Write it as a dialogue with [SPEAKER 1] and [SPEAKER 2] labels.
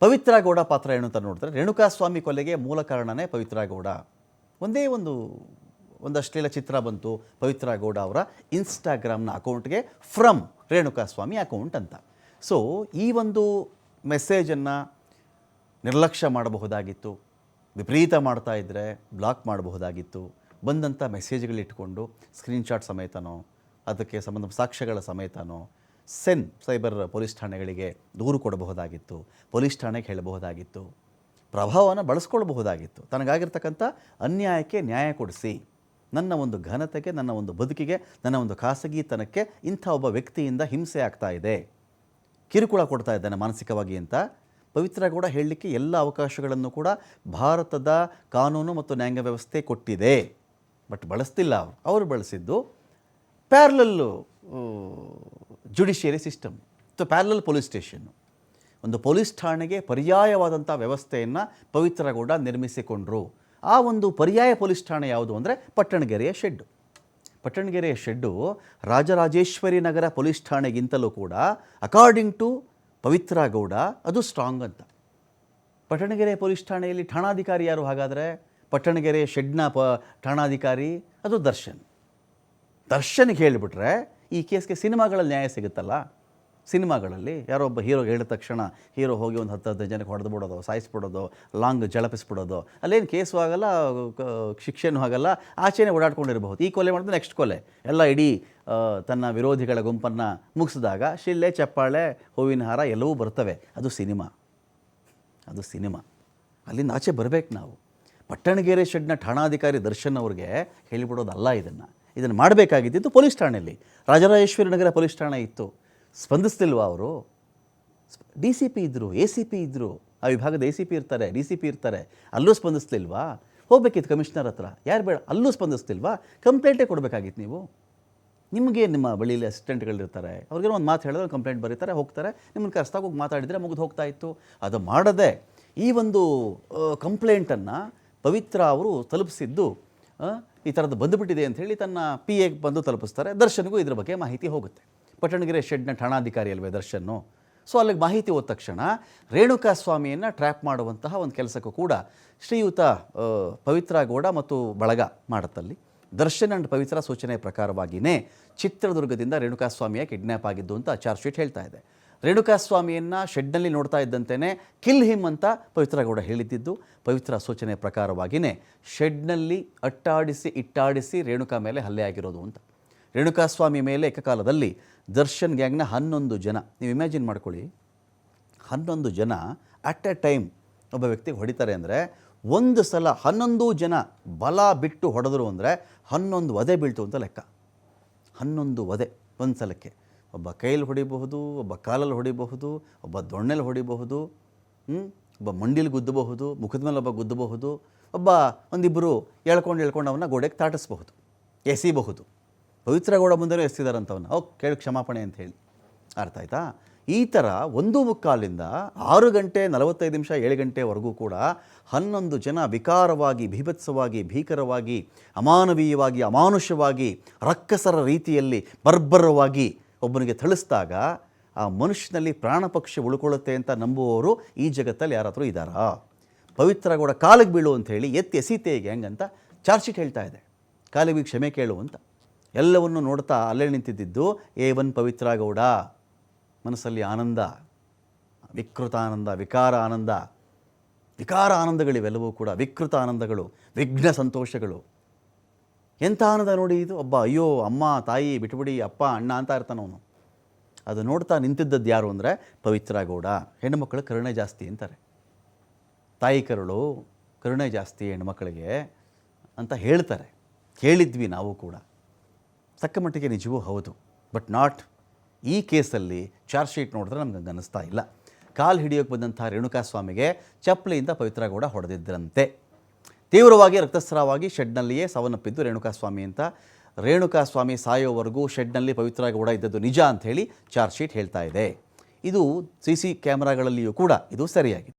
[SPEAKER 1] ಪವಿತ್ರ ಗೌಡ ಪಾತ್ರ ಏನು ಅಂತ ನೋಡಿದ್ರೆ ರೇಣುಕಾಸ್ವಾಮಿ ಕೊಲೆಗೆ ಮೂಲ ಕಾರಣನೇ ಪವಿತ್ರ ಗೌಡ ಒಂದೇ ಒಂದು ಒಂದಷ್ಟೆಲ್ಲ ಚಿತ್ರ ಬಂತು ಪವಿತ್ರ ಗೌಡ ಅವರ ಇನ್ಸ್ಟಾಗ್ರಾಮ್ನ ಅಕೌಂಟ್ಗೆ ಫ್ರಮ್ ರೇಣುಕಾಸ್ವಾಮಿ ಅಕೌಂಟ್ ಅಂತ. ಸೊ, ಈ ಒಂದು ಮೆಸೇಜನ್ನು ನಿರ್ಲಕ್ಷ್ಯ ಮಾಡಬಹುದಾಗಿತ್ತು, ವಿಪರೀತ ಮಾಡ್ತಾ ಇದ್ದರೆ ಬ್ಲಾಕ್ ಮಾಡಬಹುದಾಗಿತ್ತು, ಬಂದಂಥ ಮೆಸೇಜ್ಗಳಿಟ್ಕೊಂಡು ಸ್ಕ್ರೀನ್ಶಾಟ್ ಸಮೇತನೋ, ಅದಕ್ಕೆ ಸಂಬಂಧ ಸಾಕ್ಷ್ಯಗಳ ಸಮೇತನೋ ಸೆನ್ ಸೈಬರ್ ಪೊಲೀಸ್ ಠಾಣೆಗಳಿಗೆ ದೂರು ಕೊಡಬಹುದಾಗಿತ್ತು, ಪೊಲೀಸ್ ಠಾಣೆಗೆ ಹೇಳಬಹುದಾಗಿತ್ತು ಪ್ರಭಾವವನ್ನು ಬಳಸ್ಕೊಳ್ಬಹುದಾಗಿತ್ತು. ತನಗಾಗಿರ್ತಕ್ಕಂಥ ಅನ್ಯಾಯಕ್ಕೆ ನ್ಯಾಯ ಕೊಡಿಸಿ, ನನ್ನ ಒಂದು ಘನತೆಗೆ, ನನ್ನ ಒಂದು ಬದುಕಿಗೆ, ನನ್ನ ಒಂದು ಖಾಸಗಿತನಕ್ಕೆ ಇಂಥ ಒಬ್ಬ ವ್ಯಕ್ತಿಯಿಂದ ಹಿಂಸೆ ಆಗ್ತಾ ಇದೆ. ಕಿರುಕುಳ ಕೊಡ್ತಾ ಇದ್ದಾನೆ ಮಾನಸಿಕವಾಗಿ ಅಂತ. ಪವಿತ್ರ ಕೂಡ ಹೇಳಲಿಕ್ಕೆ ಎಲ್ಲ ಅವಕಾಶಗಳನ್ನು ಕೂಡ ಭಾರತದ ಕಾನೂನು ಮತ್ತು ನ್ಯಾಯಾಂಗ ವ್ಯವಸ್ಥೆ ಕೊಟ್ಟಿದೆ. ಬಟ್ ಬಳಸ್ತಿಲ್ಲ ಅವರು. ಅವರು ಬಳಸಿದ್ದು ಪ್ಯಾರ್ಲಲ್ಲು ಜುಡಿಷಿಯರಿ ಸಿಸ್ಟಮ್ ಅಥವಾ ಪ್ಯಾರಲ್ ಪೊಲೀಸ್ ಸ್ಟೇಷನ್ನು ಒಂದು ಪೊಲೀಸ್ ಠಾಣೆಗೆ ಪರ್ಯಾಯವಾದಂಥ ವ್ಯವಸ್ಥೆಯನ್ನು ಪವಿತ್ರಗೌಡ ನಿರ್ಮಿಸಿಕೊಂಡರು. ಆ ಒಂದು ಪರ್ಯಾಯ ಪೊಲೀಸ್ ಠಾಣೆ ಯಾವುದು ಅಂದರೆ ಪಟ್ಟಣಗೆರೆಯ ಶೆಡ್ಡು. ಪಟ್ಟಣಗೆರೆಯ ಶೆಡ್ಡು ರಾಜರಾಜೇಶ್ವರಿ ನಗರ ಪೊಲೀಸ್ ಠಾಣೆಗಿಂತಲೂ ಕೂಡ ಅಕಾರ್ಡಿಂಗ್ ಟು ಪವಿತ್ರ ಗೌಡ ಅದು ಸ್ಟ್ರಾಂಗ್ ಅಂತ. ಪಟ್ಟಣಗೆರೆ ಪೊಲೀಸ್ ಠಾಣೆಯಲ್ಲಿ ಠಾಣಾಧಿಕಾರಿ ಯಾರು ಹಾಗಾದರೆ? ಪಟ್ಟಣಗೆರೆ ಶೆಡ್ನ ಪ ಠಾಣಾಧಿಕಾರಿ ಅದು ದರ್ಶನ್. ದರ್ಶನ್ಗೆ ಹೇಳಿಬಿಟ್ರೆ ಈ ಕೇಸ್ಗೆ ಸಿನಿಮಾಗಳಲ್ಲಿ ನ್ಯಾಯ ಸಿಗುತ್ತಲ್ಲ? ಸಿನಿಮಾಗಳಲ್ಲಿ ಯಾರೋ ಒಬ್ಬ ಹೀರೋ ಹೇಳಿದ ತಕ್ಷಣ ಹೀರೋ ಹೋಗಿ ಒಂದು ಹತ್ತು ಹದಿನೈದು ಜನಕ್ಕೆ ಹೊಡೆದು ಬಿಡೋದು, ಸಾಯಿಸ್ಬಿಡೋದು ಲಾಂಗ್ ಜಳಪಿಸ್ಬಿಡೋದು, ಅಲ್ಲೇನು ಕೇಸು ಆಗಲ್ಲ ಶಿಕ್ಷೆನೂ ಆಗಲ್ಲ, ಆಚೆನೇ ಓಡಾಡ್ಕೊಂಡಿರಬಹುದು. ಈ ಕೊಲೆ ಮಾಡಿದ್ರೆ ನೆಕ್ಸ್ಟ್ ಕೊಲೆ. ಎಲ್ಲ ಇಡೀ ತನ್ನ ವಿರೋಧಿಗಳ ಗುಂಪನ್ನು ಮುಗಿಸಿದಾಗ ಶಿಲ್ಲೆ ಚಪ್ಪಾಳೆ, ಹೂವಿನ ಹಾರ ಎಲ್ಲವೂ ಬರ್ತವೆ. ಅದು ಸಿನಿಮಾ. ಅದು ಸಿನಿಮಾ. ಅಲ್ಲಿಂದ ಆಚೆ ಬರಬೇಕು ನಾವು. ಪಟ್ಟಣಗೆರೆ ಶೆಡ್ನ ಠಾಣಾಧಿಕಾರಿ ದರ್ಶನ್ ಅವ್ರಿಗೆ ಹೇಳಿಬಿಡೋದಲ್ಲ ಇದನ್ನು. ಇದನ್ನು ಮಾಡಬೇಕಾಗಿದ್ದಿದ್ದು ಪೊಲೀಸ್ ಠಾಣೆಯಲ್ಲಿ. ರಾಜರಾಜೇಶ್ವರಿ ನಗರ ಪೊಲೀಸ್ ಠಾಣೆ ಇತ್ತು. ಸ್ಪಂದಿಸ್ತಿಲ್ವಾ ಅವರು? ಡಿ ಸಿ ಪಿ ಇದ್ದರು ಎ ಸಿ ಪಿ ಇದ್ದರು ಆ ವಿಭಾಗದ ಎ ಸಿ ಪಿ ಇರ್ತಾರೆ, ಡಿ ಸಿ ಪಿ ಇರ್ತಾರೆ. ಅಲ್ಲೂ ಸ್ಪಂದಿಸ್ತಿಲ್ವಾ ಹೋಗಬೇಕಿತ್ತು ಕಮಿಷನರ್ ಹತ್ರ. ಯಾರು ಬೇಡ, ಅಲ್ಲೂ ಸ್ಪಂದಿಸ್ತಿಲ್ವಾ ಕಂಪ್ಲೇಂಟೇ ಕೊಡಬೇಕಾಗಿತ್ತು ನೀವು. ನಿಮಗೆ ನಿಮ್ಮ ಬಳಿಯಲ್ಲಿ ಅಸಿಸ್ಟೆಂಟ್ಗಳಿರ್ತಾರೆ ಅವ್ರಿಗೆ ಒಂದು ಮಾತು ಹೇಳಿದ್ರೆ ಕಂಪ್ಲೇಂಟ್ ಬರೀತಾರೆ, ಹೋಗ್ತಾರೆ. ನಿಮ್ಮನ್ನು ಕರೆಸ್ದಾಗ ಹೋಗಿ ಮಾತಾಡಿದರೆ ಮುಗಿದು ಹೋಗ್ತಾ ಇತ್ತು. ಅದು ಮಾಡದೆ ಈ ಒಂದು ಕಂಪ್ಲೇಂಟನ್ನು ಪವಿತ್ರ ಅವರು ತಲುಪಿಸಿದ್ದು ಈ ಥರದ್ದು ಬಂದುಬಿಟ್ಟಿದೆ ಅಂತ ಹೇಳಿ ತನ್ನ ಪಿ ಎಗೆ ಬಂದು ತಲುಪಿಸ್ತಾರೆ. ದರ್ಶನ್ಗೂ ಇದ್ರ ಬಗ್ಗೆ ಮಾಹಿತಿ ಹೋಗುತ್ತೆ. ಪಟ್ಟಣಗೆರೆ ಶೆಡ್ನ ಠಾಣಾಧಿಕಾರಿ ಅಲ್ವೇ ದರ್ಶನ್ನು? ಸೊ ಅಲ್ಲಿಗೆ ಮಾಹಿತಿ ಹೋದ ತಕ್ಷಣ ರೇಣುಕಾ ಸ್ವಾಮಿಯನ್ನು ಟ್ರ್ಯಾಪ್ ಮಾಡುವಂತಹ ಒಂದು ಕೆಲಸಕ್ಕೂ ಕೂಡ ಶ್ರೀಯುತ ಪವಿತ್ರ ಗೌಡ ಮತ್ತು ಬಳಗ ಮಾಡತ್ತಲ್ಲಿ. ದರ್ಶನ್ ಅಂಡ್ ಪವಿತ್ರ ಸೂಚನೆ ಪ್ರಕಾರವಾಗಿಯೇ ಚಿತ್ರದುರ್ಗದಿಂದ ರೇಣುಕಾಸ್ವಾಮಿಯ ಕಿಡ್ನ್ಯಾಪ್ ಆಗಿದ್ದು ಅಂತ ಚಾರ್ಜ್ ಶೀಟ್ ಹೇಳ್ತಾ ಇದೆ. ರೇಣುಕಾಸ್ವಾಮಿಯನ್ನು ಶೆಡ್ನಲ್ಲಿ ನೋಡ್ತಾ ಇದ್ದಂತೆಯೇ ಕಿಲ್ ಹಿಮ್ ಅಂತ ಪವಿತ್ರ ಗೌಡ ಹೇಳಿದ್ದಿದ್ದು ಪವಿತ್ರ ಸೂಚನೆ ಪ್ರಕಾರವಾಗಿಯೇ ಶೆಡ್ನಲ್ಲಿ ಅಟ್ಟಾಡಿಸಿ ಇಟ್ಟಾಡಿಸಿ ರೇಣುಕಾ ಮೇಲೆ ಹಲ್ಲೆ ಆಗಿರೋದು ಅಂತ. ರೇಣುಕಾಸ್ವಾಮಿ ಮೇಲೆ ಏಕಕಾಲದಲ್ಲಿ ದರ್ಶನ್ ಗ್ಯಾಂಗ್ನ ಹನ್ನೊಂದು ಜನ, ನೀವು ಇಮ್ಯಾಜಿನ್ ಮಾಡ್ಕೊಳ್ಳಿ. ಹನ್ನೊಂದು ಜನ ಅಟ್ ಎ ಟೈಮ್ ಒಬ್ಬ ವ್ಯಕ್ತಿಗೆ ಹೊಡಿತಾರೆ ಅಂದರೆ ಒಂದು ಸಲ ಹನ್ನೊಂದು ಜನ ಬಲ ಬಿಟ್ಟು ಹೊಡೆದ್ರು ಅಂದರೆ ಹನ್ನೊಂದು ವಧೆ ಬೀಳ್ತು ಅಂತ ಲೆಕ್ಕ. ಹನ್ನೊಂದು ವಧೆ ಒಂದು ಸಲಕ್ಕೆ ಒಬ್ಬ ಕೈಲಿ ಹೊಡಿಬಹುದು, ಒಬ್ಬ ಕಾಲಲ್ಲಿ ಹೊಡಿಬಹುದು, ಒಬ್ಬ ದೊಣ್ಣೆಲಿ ಹೊಡಿಬಹುದು? ಒಬ್ಬ ಮಂಡಿಲಿ ಗುದ್ದಬಹುದು, ಮುಖದ ಮೇಲೆ ಒಬ್ಬ ಗುದ್ದಬಹುದು, ಒಬ್ಬ ಒಂದಿಬ್ಬರು ಎಳ್ಕೊಂಡು ಎಳ್ಕೊಂಡು ಅವನ್ನ ಗೋಡೆಗೆ ತಾಟಿಸ್ಬಹುದು, ಎಸಿಬಹುದು. ಪವಿತ್ರ ಗೌಡ ಮುಂದೆನೂ ಎಸ್ತಿದಾರಂತವನ್ನ ಓ, ಕೇಳಿ ಕ್ಷಮಾಪಣೆ ಅಂತ ಹೇಳಿ. ಅರ್ಥ ಆಯ್ತಾ? ಈ ಥರ ಒಂದು ಮುಕ್ಕಾಲಿಂದ ಆರು ಗಂಟೆ ನಲವತ್ತೈದು ನಿಮಿಷ ಏಳು ಗಂಟೆವರೆಗೂ ಕೂಡ ಹನ್ನೊಂದು ಜನ ವಿಕಾರವಾಗಿ, ಭೀಭತ್ಸವಾಗಿ, ಭೀಕರವಾಗಿ, ಅಮಾನವೀಯವಾಗಿ ಅಮಾನುಷವಾಗಿ ರಕ್ಕಸರ ರೀತಿಯಲ್ಲಿ ಬರ್ಬರವಾಗಿ ಒಬ್ಬನಿಗೆ ಥಳಿಸಿದಾಗ ಆ ಮನುಷ್ಯನಲ್ಲಿ ಪ್ರಾಣ ಪಕ್ಷಿ ಉಳ್ಕೊಳ್ಳುತ್ತೆ ಅಂತ ನಂಬುವವರು ಈ ಜಗತ್ತಲ್ಲಿ ಯಾರಾದರೂ ಇದ್ದಾರಾ? ಪವಿತ್ರ ಗೌಡ ಕಾಲಿಗೆ ಬೀಳು ಅಂತ ಹೇಳಿ ಎತ್ತಿ ಎಸೀತೆ ಹೇಗೆ ಅಂತ ಚಾರ್ಜ್ ಹೇಳ್ತಾ ಇದೆ. ಕಾಲಿಗೆ ಕ್ಷಮೆ ಕೇಳು ಅಂತ. ಎಲ್ಲವನ್ನು ನೋಡ್ತಾ ಅಲ್ಲೇ ನಿಂತಿದ್ದಿದ್ದು ಎ ಒನ್ ಪವಿತ್ರ ಗೌಡ, ಮನಸ್ಸಲ್ಲಿ ಆನಂದ, ವಿಕೃತ ಆನಂದ, ವಿಕಾರ ಆನಂದ. ವಿಕಾರ ಆನಂದಗಳಿವೆಲ್ಲವೂ ಕೂಡ ವಿಕೃತ ಆನಂದಗಳು, ವಿಘ್ನ ಸಂತೋಷಗಳು. ಎಂಥ ಅನ್ನದ ನೋಡಿ ಇದು ಒಬ್ಬ, ಅಯ್ಯೋ, ಅಮ್ಮ, ತಾಯಿ, ಬಿಟ್ಬಿಡಿ, ಅಪ್ಪ, ಅಣ್ಣ ಅಂತ ಇರ್ತಾನೆ ಅವನು. ಅದು ನೋಡ್ತಾ ನಿಂತಿದ್ದದ್ದು ಯಾರು ಅಂದರೆ ಪವಿತ್ರ ಗೌಡ. ಹೆಣ್ಣುಮಕ್ಕಳು ಕರುಣೆ ಜಾಸ್ತಿ ಅಂತಾರೆ. ತಾಯಿ ಕರುಳು ಕರುಣೆ ಜಾಸ್ತಿ ಹೆಣ್ಮಕ್ಳಿಗೆ ಅಂತ ಹೇಳ್ತಾರೆ. ಕೇಳಿದ್ವಿ ನಾವು ಕೂಡ. ತಕ್ಕ ಮಟ್ಟಿಗೆ ನಿಜವೂ ಹೌದು. ಬಟ್ ನಾಟ್ ಈ ಕೇಸಲ್ಲಿ ಚಾರ್ಜ್ ಶೀಟ್ ನೋಡಿದ್ರೆ ನಮ್ಗೆ ಅನ್ನಿಸ್ತಾ ಇಲ್ಲ. ಕಾಲು ಹಿಡಿಯೋಕ್ಕೆ ಬಂದಂಥ ರೇಣುಕಾಸ್ವಾಮಿಗೆ ಚಪ್ಪಲಿಯಿಂದ ಪವಿತ್ರ ಗೌಡ ಹೊಡೆದಿದ್ದರಂತೆ ತೀವ್ರವಾಗಿ ರಕ್ತಸ್ರಾವವಾಗಿ ಶೆಡ್ನಲ್ಲಿಯೇ ಸಾವನ್ನಪ್ಪಿದ್ದು ರೇಣುಕಾಸ್ವಾಮಿ ಅಂತ. ರೇಣುಕಾಸ್ವಾಮಿ ಸಾಯೋವರೆಗೂ ಶೆಡ್ನಲ್ಲಿ ಪವಿತ್ರವಾಗಿ ಗೌಡ ಇದ್ದದ್ದು ನಿಜ ಅಂತ ಹೇಳಿ ಚಾರ್ಜ್ ಶೀಟ್ ಹೇಳ್ತಾ ಇದೆ. ಇದು ಸಿ ಸಿ ಕ್ಯಾಮ್ರಾಗಳಲ್ಲಿಯೂ ಕೂಡ ಇದು ಸರಿಯಾಗಿದೆ.